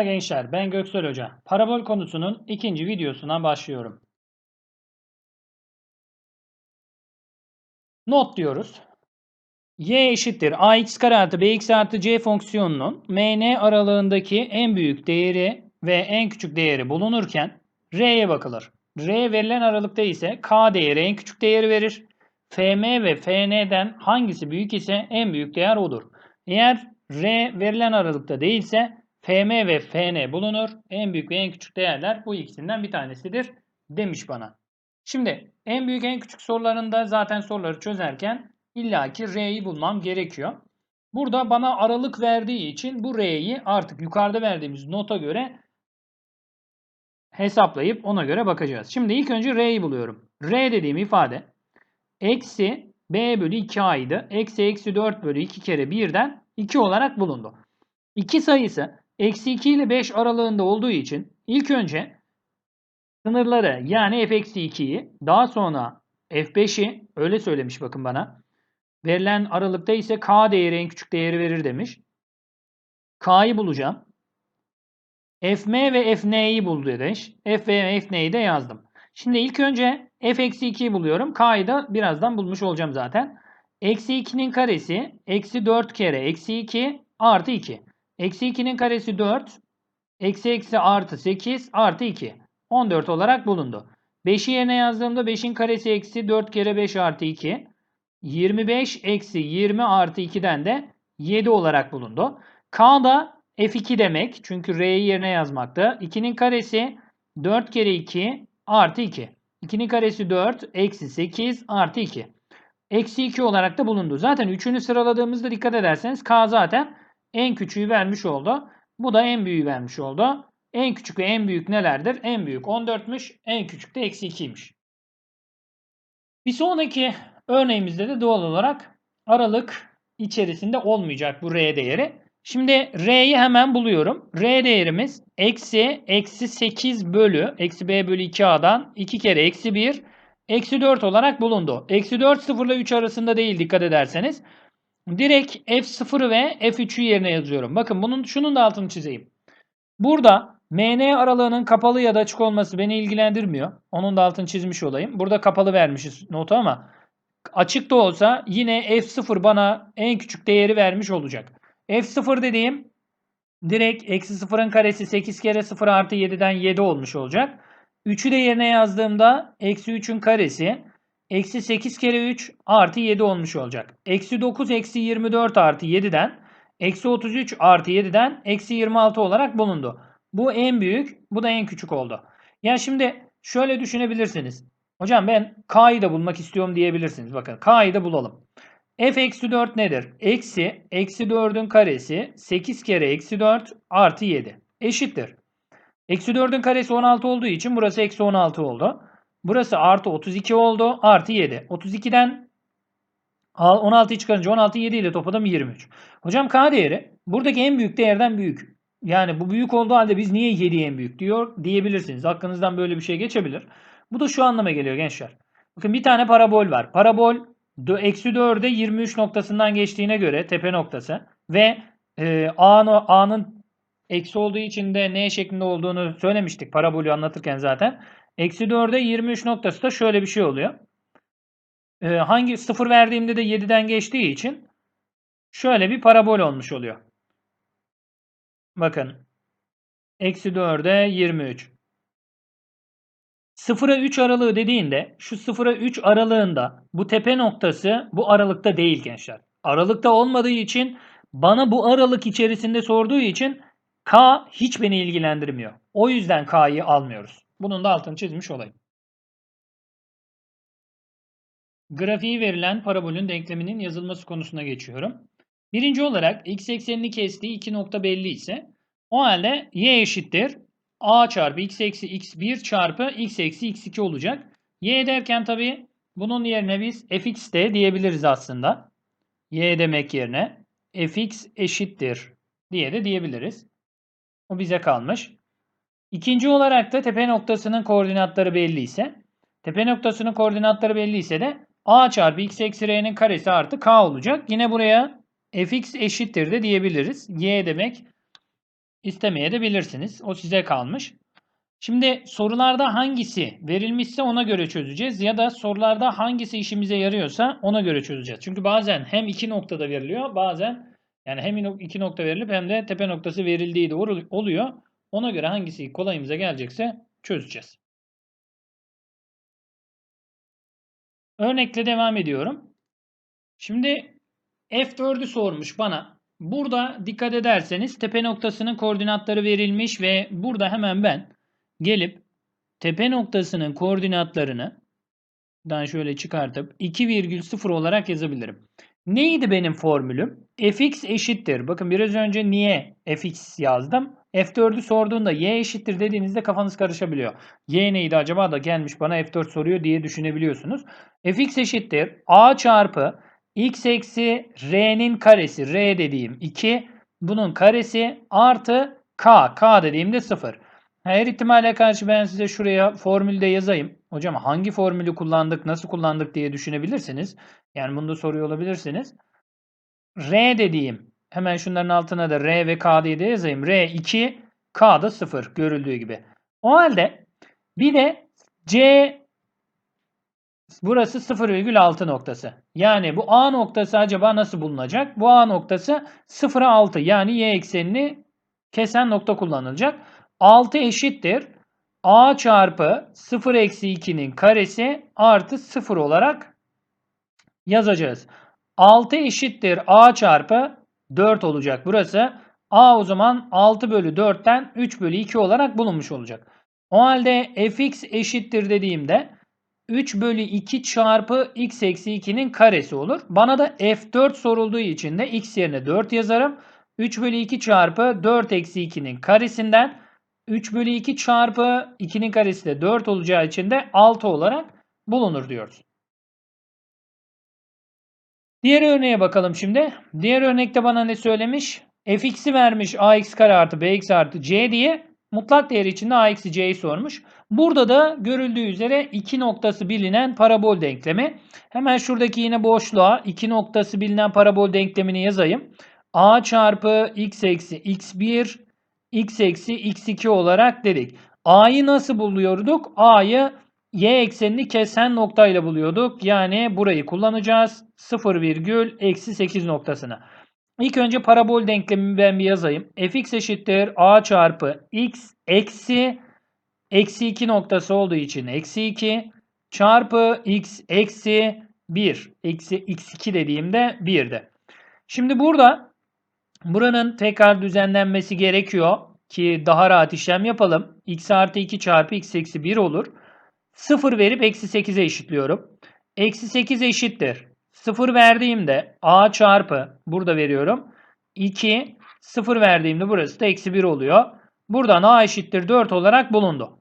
Merhaba gençler, ben Göksel Hoca. Parabol konusunun ikinci videosuna başlıyorum. Not diyoruz. y eşittir ax kare artı bx artı c fonksiyonunun mn aralığındaki en büyük değeri ve en küçük değeri bulunurken r'ye bakılır. r verilen aralıkta ise k değeri en küçük değeri verir. fm ve fn'den hangisi büyük ise en büyük değer odur. Eğer r verilen aralıkta değilse FM ve FN bulunur. En büyük ve en küçük değerler bu ikisinden bir tanesidir demiş bana. Şimdi en büyük en küçük sorularında zaten soruları çözerken illaki R'yi bulmam gerekiyor. Burada bana aralık verdiği için bu R'yi artık yukarıda verdiğimiz nota göre hesaplayıp ona göre bakacağız. Şimdi ilk önce R'yi buluyorum. R dediğim ifade eksi B bölü 2A'ydı. Eksi eksi 4 bölü 2 kere 1'den 2 olarak bulundu. 2 sayısı Eksi 2 ile 5 aralığında olduğu için ilk önce sınırları yani f-2'yi daha sonra f5'i öyle söylemiş bakın bana. Verilen aralıkta ise k değeri en küçük değeri verir demiş. k'yı bulacağım. fm ve fn'yi bul demiş. f ve fn'yi de yazdım. Şimdi ilk önce f-2'yi buluyorum. k'yı da birazdan bulmuş olacağım zaten. Eksi 2'nin karesi eksi 4 kere eksi 2 artı 2. Eksi 2'nin karesi 4. Eksi eksi artı 8 artı 2. 14 olarak bulundu. 5'i yerine yazdığımda 5'in karesi eksi 4 kere 5 artı 2. 25 eksi 20 artı 2'den de 7 olarak bulundu. K da F2 demek. Çünkü R'yi yerine yazmakta. 2'nin karesi 4 kere 2 artı 2. 2'nin karesi 4 eksi 8 artı 2. Eksi 2 olarak da bulundu. Zaten 3'ünü sıraladığımızda dikkat ederseniz K zaten en küçüğü vermiş oldu. Bu da en büyüğü vermiş oldu. En küçük ve en büyük nelerdir? En büyük 14'müş. En küçük de eksi 2'ymiş. Bir sonraki örneğimizde de doğal olarak aralık içerisinde olmayacak bu R değeri. Şimdi R'yi hemen buluyorum. R değerimiz eksi eksi 8 bölü eksi B bölü 2A'dan 2 kere eksi 1 eksi 4 olarak bulundu. Eksi 4 0 ile 3 arasında değil dikkat ederseniz. Direkt F0 ve F3'ü yerine yazıyorum. Bakın bunun şunun da altını çizeyim. Burada MN aralığının kapalı ya da açık olması beni ilgilendirmiyor. Onun da altını çizmiş olayım. Burada kapalı vermişiz notu ama açık da olsa yine F0 bana en küçük değeri vermiş olacak. F0 dediğim direkt eksi 0'ın karesi 8 kere 0 artı 7'den 7 olmuş olacak. 3'ü de yerine yazdığımda eksi 3'ün karesi Eksi 8 kere 3 artı 7 olmuş olacak. Eksi 9 eksi 24 artı 7'den eksi 33 artı 7'den eksi 26 olarak bulundu. Bu en büyük bu da en küçük oldu. Yani şimdi şöyle düşünebilirsiniz. Hocam ben k'yı da bulmak istiyorum diyebilirsiniz. Bakın k'yı da bulalım. f eksi 4 nedir? Eksi eksi 4'ün karesi 8 kere eksi 4 artı 7 eşittir. Eksi 4'ün karesi 16 olduğu için burası eksi 16 oldu. Burası artı 32 oldu. Artı 7. 32'den 16'yı çıkarınca 16 7 ile topladım 23. Hocam K değeri buradaki en büyük değerden büyük. Yani bu büyük olduğu halde biz niye 7 en büyük diyor diyebilirsiniz. Aklınızdan böyle bir şey geçebilir. Bu da şu anlama geliyor gençler. Bakın bir tane parabol var. Parabol eksi 4'e 23 noktasından geçtiğine göre tepe noktası ve e, A'nın eksi olduğu için de N şeklinde olduğunu söylemiştik parabolü anlatırken zaten. Eksi 4'e 23 noktası da şöyle bir şey oluyor. Ee, hangi 0 verdiğimde de 7'den geçtiği için şöyle bir parabol olmuş oluyor. Bakın. Eksi 4'e 23. 0'a 3 aralığı dediğinde şu 0'a 3 aralığında bu tepe noktası bu aralıkta değil gençler. Aralıkta olmadığı için bana bu aralık içerisinde sorduğu için K hiç beni ilgilendirmiyor. O yüzden K'yı almıyoruz. Bunun da altını çizmiş olayım. Grafiği verilen parabolün denkleminin yazılması konusuna geçiyorum. Birinci olarak x eksenini kestiği iki nokta belli ise o halde y eşittir a çarpı x eksi x1 çarpı x eksi x2 olacak. y derken tabi bunun yerine biz fx de diyebiliriz aslında. y demek yerine fx eşittir diye de diyebiliriz. O bize kalmış. İkinci olarak da tepe noktasının koordinatları belli ise tepe noktasının koordinatları belli ise de a çarpı x eksi r'nin karesi artı k olacak. Yine buraya fx eşittir de diyebiliriz. y demek İstemeye de bilirsiniz. O size kalmış. Şimdi sorularda hangisi verilmişse ona göre çözeceğiz ya da sorularda hangisi işimize yarıyorsa ona göre çözeceğiz. Çünkü bazen hem iki noktada veriliyor bazen yani hem iki nokta verilip hem de tepe noktası verildiği de oluyor. Ona göre hangisi kolayımıza gelecekse çözeceğiz. Örnekle devam ediyorum. Şimdi F4'ü sormuş bana. Burada dikkat ederseniz tepe noktasının koordinatları verilmiş ve burada hemen ben gelip tepe noktasının koordinatlarını dan şöyle çıkartıp 2,0 olarak yazabilirim. Neydi benim formülüm? fx eşittir. Bakın biraz önce niye fx yazdım? F4'ü sorduğunda y eşittir dediğinizde kafanız karışabiliyor. Y neydi acaba da gelmiş bana F4 soruyor diye düşünebiliyorsunuz. fx eşittir a çarpı x eksi r'nin karesi r dediğim 2 bunun karesi artı k k dediğimde 0. Her ihtimale karşı ben size şuraya formülde yazayım. Hocam hangi formülü kullandık, nasıl kullandık diye düşünebilirsiniz. Yani bunu da soruyor olabilirsiniz. R dediğim hemen şunların altına da R ve K diye de yazayım. R 2, K da 0 görüldüğü gibi. O halde bir de C burası 0,6 noktası. Yani bu A noktası acaba nasıl bulunacak? Bu A noktası 0'a 6 yani y eksenini kesen nokta kullanılacak. 6 eşittir. A çarpı 0 eksi 2'nin karesi artı 0 olarak yazacağız. 6 eşittir A çarpı 4 olacak burası. A o zaman 6 bölü 4'ten 3 bölü 2 olarak bulunmuş olacak. O halde fx eşittir dediğimde 3 bölü 2 çarpı x eksi 2'nin karesi olur. Bana da f4 sorulduğu için de x yerine 4 yazarım. 3 bölü 2 çarpı 4 eksi 2'nin karesinden 3 bölü 2 çarpı 2'nin karesi de 4 olacağı için de 6 olarak bulunur diyoruz. Diğer örneğe bakalım şimdi. Diğer örnekte bana ne söylemiş? fx'i vermiş ax kare artı bx artı c diye mutlak değeri içinde a eksi c'yi sormuş. Burada da görüldüğü üzere iki noktası bilinen parabol denklemi. Hemen şuradaki yine boşluğa iki noktası bilinen parabol denklemini yazayım. a çarpı x eksi x1 x eksi x2 olarak dedik. a'yı nasıl buluyorduk? a'yı y eksenini kesen noktayla buluyorduk. Yani burayı kullanacağız. 0 virgül eksi 8 noktasını. İlk önce parabol denklemimi ben bir yazayım. fx eşittir a çarpı x eksi eksi 2 noktası olduğu için eksi 2 çarpı x eksi 1 eksi x2 dediğimde 1'de. Şimdi burada buranın tekrar düzenlenmesi gerekiyor ki daha rahat işlem yapalım. x artı 2 çarpı x eksi 1 olur. 0 verip eksi 8'e eşitliyorum. Eksi 8 eşittir. 0 verdiğimde a çarpı burada veriyorum. 2 0 verdiğimde burası da eksi 1 oluyor. Buradan a eşittir 4 olarak bulundu.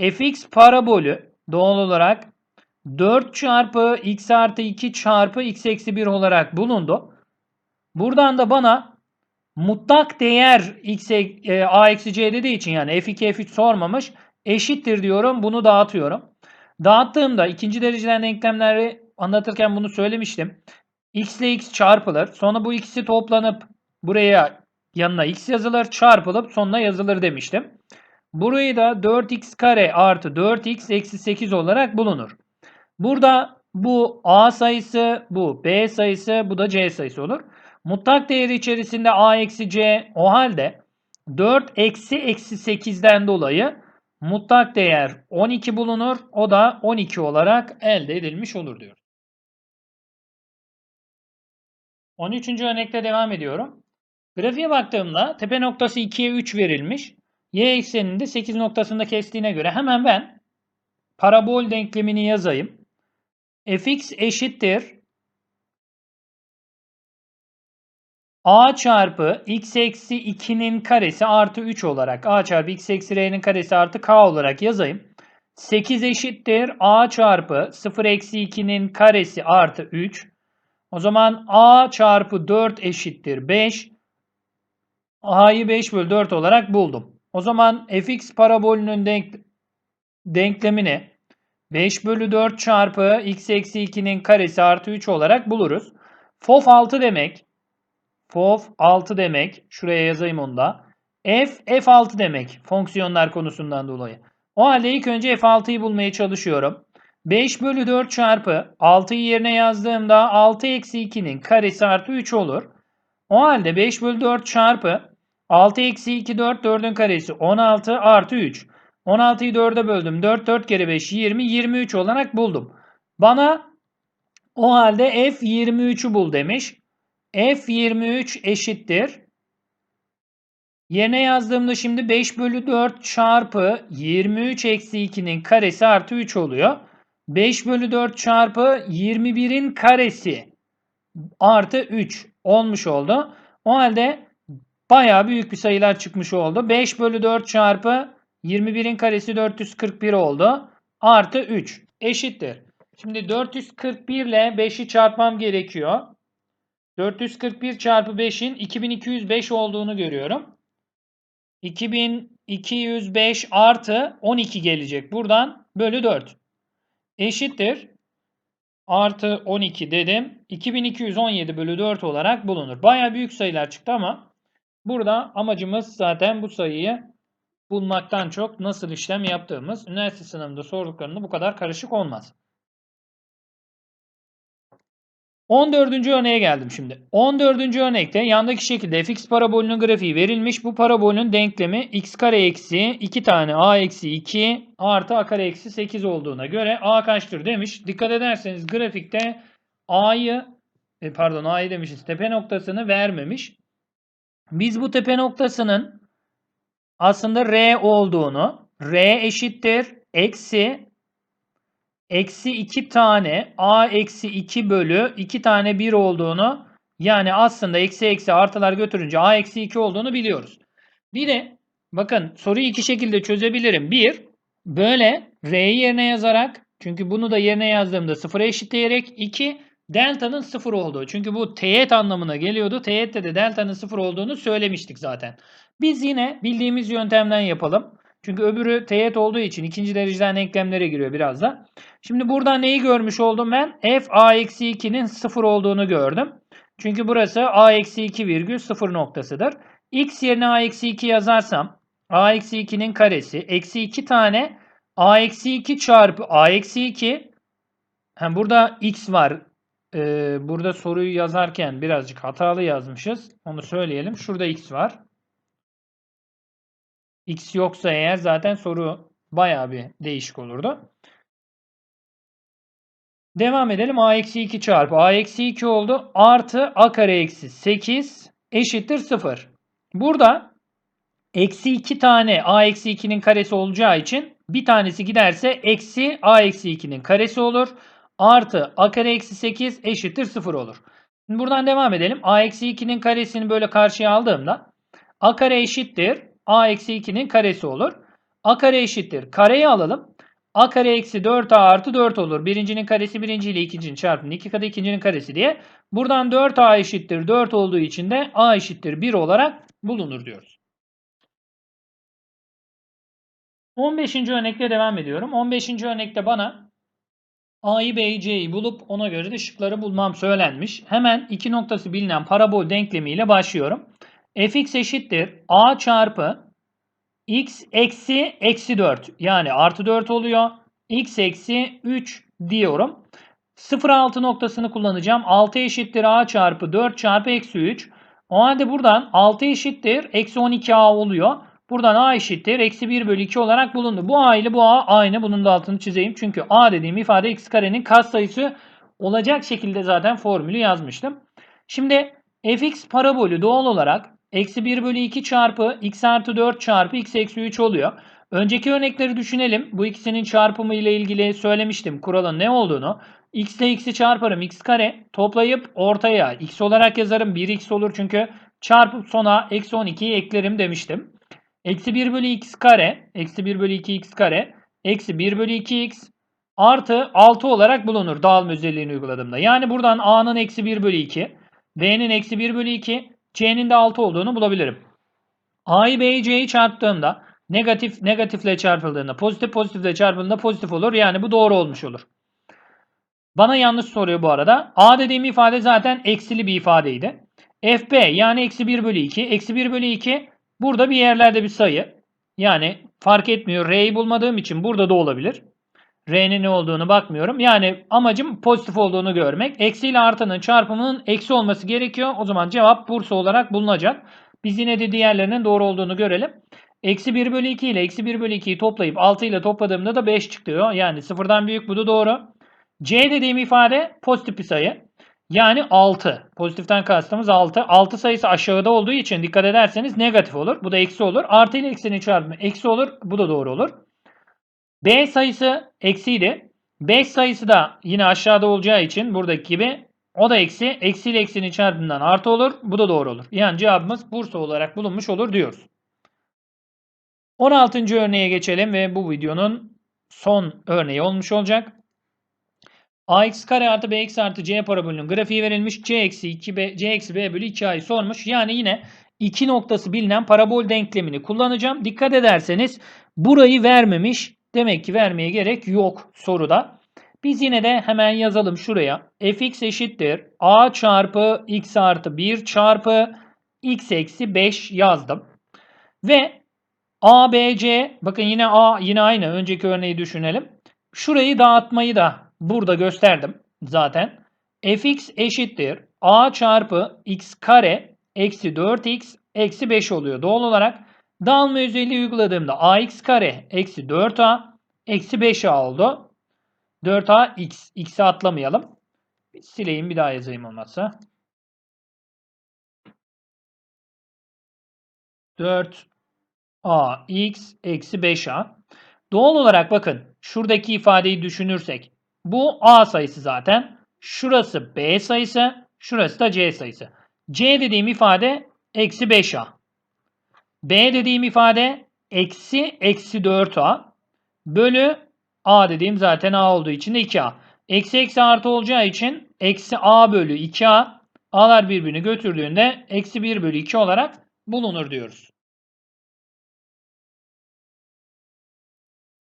fx parabolü doğal olarak 4 çarpı x artı 2 çarpı x eksi 1 olarak bulundu. Buradan da bana mutlak değer x, e, a eksi c dediği için yani f2 f3 sormamış eşittir diyorum. Bunu dağıtıyorum. Dağıttığımda ikinci dereceden denklemleri anlatırken bunu söylemiştim. x ile x çarpılır. Sonra bu ikisi toplanıp buraya yanına x yazılır. Çarpılıp sonuna yazılır demiştim. Burayı da 4x kare artı 4x eksi 8 olarak bulunur. Burada bu a sayısı, bu b sayısı, bu da c sayısı olur. Mutlak değeri içerisinde a eksi c o halde 4 eksi eksi 8'den dolayı mutlak değer 12 bulunur. O da 12 olarak elde edilmiş olur diyor. 13. örnekte devam ediyorum. Grafiğe baktığımda tepe noktası 2'ye 3 verilmiş. Y ekseninde 8 noktasında kestiğine göre hemen ben parabol denklemini yazayım. fx eşittir a çarpı x eksi 2'nin karesi artı 3 olarak a çarpı x eksi r'nin karesi artı k olarak yazayım. 8 eşittir a çarpı 0 eksi 2'nin karesi artı 3. O zaman a çarpı 4 eşittir 5. a'yı 5 bölü 4 olarak buldum. O zaman fx parabolünün denk denklemini 5 bölü 4 çarpı x eksi 2'nin karesi artı 3 olarak buluruz. FOF 6 demek FOF 6 demek. Şuraya yazayım onu da. F, F6 demek fonksiyonlar konusundan dolayı. O halde ilk önce F6'yı bulmaya çalışıyorum. 5 bölü 4 çarpı 6'yı yerine yazdığımda 6 eksi 2'nin karesi artı 3 olur. O halde 5 bölü 4 çarpı 6 eksi 2 4 4'ün karesi 16 artı 3. 16'yı 4'e böldüm. 4 4 kere 5 20 23 olarak buldum. Bana o halde F23'ü bul demiş. F23 eşittir. Yerine yazdığımda şimdi 5 bölü 4 çarpı 23 eksi 2'nin karesi artı 3 oluyor. 5 bölü 4 çarpı 21'in karesi artı 3 olmuş oldu. O halde bayağı büyük bir sayılar çıkmış oldu. 5 bölü 4 çarpı 21'in karesi 441 oldu. Artı 3 eşittir. Şimdi 441 ile 5'i çarpmam gerekiyor. 441 çarpı 5'in 2205 olduğunu görüyorum. 2205 artı 12 gelecek buradan bölü 4. Eşittir. Artı 12 dedim. 2217 bölü 4 olarak bulunur. Baya büyük sayılar çıktı ama burada amacımız zaten bu sayıyı bulmaktan çok nasıl işlem yaptığımız. Üniversite sınavında sorduklarında bu kadar karışık olmaz. 14. örneğe geldim şimdi. 14. örnekte yandaki şekilde fx parabolünün grafiği verilmiş. Bu parabolün denklemi x kare eksi 2 tane a eksi 2 artı a kare eksi 8 olduğuna göre a kaçtır demiş. Dikkat ederseniz grafikte a'yı e, pardon a'yı demişiz tepe noktasını vermemiş. Biz bu tepe noktasının aslında r olduğunu r eşittir eksi eksi 2 tane a eksi 2 bölü 2 tane 1 olduğunu yani aslında eksi eksi artılar götürünce a eksi 2 olduğunu biliyoruz. Bir de bakın soruyu iki şekilde çözebilirim. Bir böyle r'yi yerine yazarak çünkü bunu da yerine yazdığımda sıfıra eşitleyerek 2 delta'nın sıfır olduğu. Çünkü bu teğet anlamına geliyordu. Teğette de delta'nın sıfır olduğunu söylemiştik zaten. Biz yine bildiğimiz yöntemden yapalım. Çünkü öbürü teğet olduğu için ikinci dereceden denklemlere giriyor biraz da. Şimdi burada neyi görmüş oldum ben? f a-2'nin 0 olduğunu gördüm. Çünkü burası a-2 virgül 0 noktasıdır. x yerine a-2 yazarsam a-2'nin karesi eksi 2 tane a-2 çarpı a-2 hem burada x var. Ee, burada soruyu yazarken birazcık hatalı yazmışız. Onu söyleyelim. Şurada x var. X yoksa eğer zaten soru bayağı bir değişik olurdu. Devam edelim. A eksi 2 çarpı A eksi 2 oldu. Artı A kare eksi 8 eşittir 0. Burada eksi 2 tane A eksi 2'nin karesi olacağı için bir tanesi giderse eksi A eksi 2'nin karesi olur. Artı A kare eksi 8 eşittir 0 olur. Şimdi buradan devam edelim. A eksi 2'nin karesini böyle karşıya aldığımda A kare eşittir a eksi 2'nin karesi olur. a kare eşittir. Kareyi alalım. a kare eksi 4a artı 4 olur. Birincinin karesi birinci ile ikincinin çarpımı. iki katı ikincinin karesi diye. Buradan 4a eşittir 4 olduğu için de a eşittir 1 olarak bulunur diyoruz. 15. örnekle devam ediyorum. 15. örnekte bana A'yı B'yi C'yi bulup ona göre de şıkları bulmam söylenmiş. Hemen iki noktası bilinen parabol denklemiyle başlıyorum fx eşittir a çarpı x eksi eksi 4 yani artı 4 oluyor. x eksi 3 diyorum. 0,6 noktasını kullanacağım. 6 eşittir a çarpı 4 çarpı eksi 3. O halde buradan 6 eşittir eksi 12a oluyor. Buradan a eşittir eksi 1 bölü 2 olarak bulundu. Bu a ile bu a aynı. Bunun da altını çizeyim. Çünkü a dediğim ifade x karenin katsayısı olacak şekilde zaten formülü yazmıştım. Şimdi fx parabolü doğal olarak Eksi 1 bölü 2 çarpı x artı 4 çarpı x eksi 3 oluyor. Önceki örnekleri düşünelim. Bu ikisinin çarpımı ile ilgili söylemiştim kuralın ne olduğunu. x ile x'i çarparım x kare toplayıp ortaya x olarak yazarım 1x olur çünkü çarpıp sona eksi 12'yi eklerim demiştim. Eksi 1 bölü x kare eksi 1 bölü 2x kare eksi 1 bölü 2x artı 6 olarak bulunur dağılma özelliğini uyguladığımda. Yani buradan a'nın eksi 1 bölü 2 b'nin eksi 1 bölü 2 C'nin de 6 olduğunu bulabilirim. A'yı B'yi C'yi çarptığımda negatif negatifle çarpıldığında pozitif pozitifle çarpıldığında pozitif olur. Yani bu doğru olmuş olur. Bana yanlış soruyor bu arada. A dediğim ifade zaten eksili bir ifadeydi. FB yani eksi 1 bölü 2. Eksi 1 bölü 2 Burada bir yerlerde bir sayı. Yani fark etmiyor. R'yi bulmadığım için burada da olabilir. R'nin ne olduğunu bakmıyorum. Yani amacım pozitif olduğunu görmek. Eksi ile artının çarpımının eksi olması gerekiyor. O zaman cevap Bursa olarak bulunacak. Biz yine de diğerlerinin doğru olduğunu görelim. Eksi 1 bölü 2 ile eksi 1 bölü 2'yi toplayıp 6 ile topladığımda da 5 çıkıyor. Yani sıfırdan büyük bu da doğru. C dediğim ifade pozitif bir sayı. Yani 6. Pozitiften kastımız 6. 6 sayısı aşağıda olduğu için dikkat ederseniz negatif olur. Bu da eksi olur. Artı ile eksinin çarpımı eksi olur. Bu da doğru olur. B sayısı eksiydi. 5 sayısı da yine aşağıda olacağı için buradaki gibi o da eksi. Eksi ile eksinin çarpımından artı olur. Bu da doğru olur. Yani cevabımız Bursa olarak bulunmuş olur diyoruz. 16. örneğe geçelim ve bu videonun son örneği olmuş olacak. ax kare artı bx artı c parabolünün grafiği verilmiş. c eksi 2b, c eksi b bölü 2a'yı sormuş. Yani yine iki noktası bilinen parabol denklemini kullanacağım. Dikkat ederseniz burayı vermemiş. Demek ki vermeye gerek yok soruda. Biz yine de hemen yazalım şuraya. fx eşittir a çarpı x artı 1 çarpı x eksi 5 yazdım. Ve a, b, c bakın yine a yine aynı önceki örneği düşünelim. Şurayı dağıtmayı da burada gösterdim zaten. fx eşittir a çarpı x kare eksi 4x eksi 5 oluyor doğal olarak. Dağılma özelliği uyguladığımda ax kare eksi 4a eksi 5a oldu. 4a x. X'i atlamayalım. Sileyim bir daha yazayım olmazsa. 4a x eksi 5a. Doğal olarak bakın şuradaki ifadeyi düşünürsek bu a sayısı zaten. Şurası b sayısı. Şurası da c sayısı. c dediğim ifade eksi 5a. B dediğim ifade eksi eksi 4a bölü a dediğim zaten a olduğu için de 2a. Eksi eksi artı olacağı için eksi a bölü 2a a'lar birbirini götürdüğünde eksi 1 bölü 2 olarak bulunur diyoruz.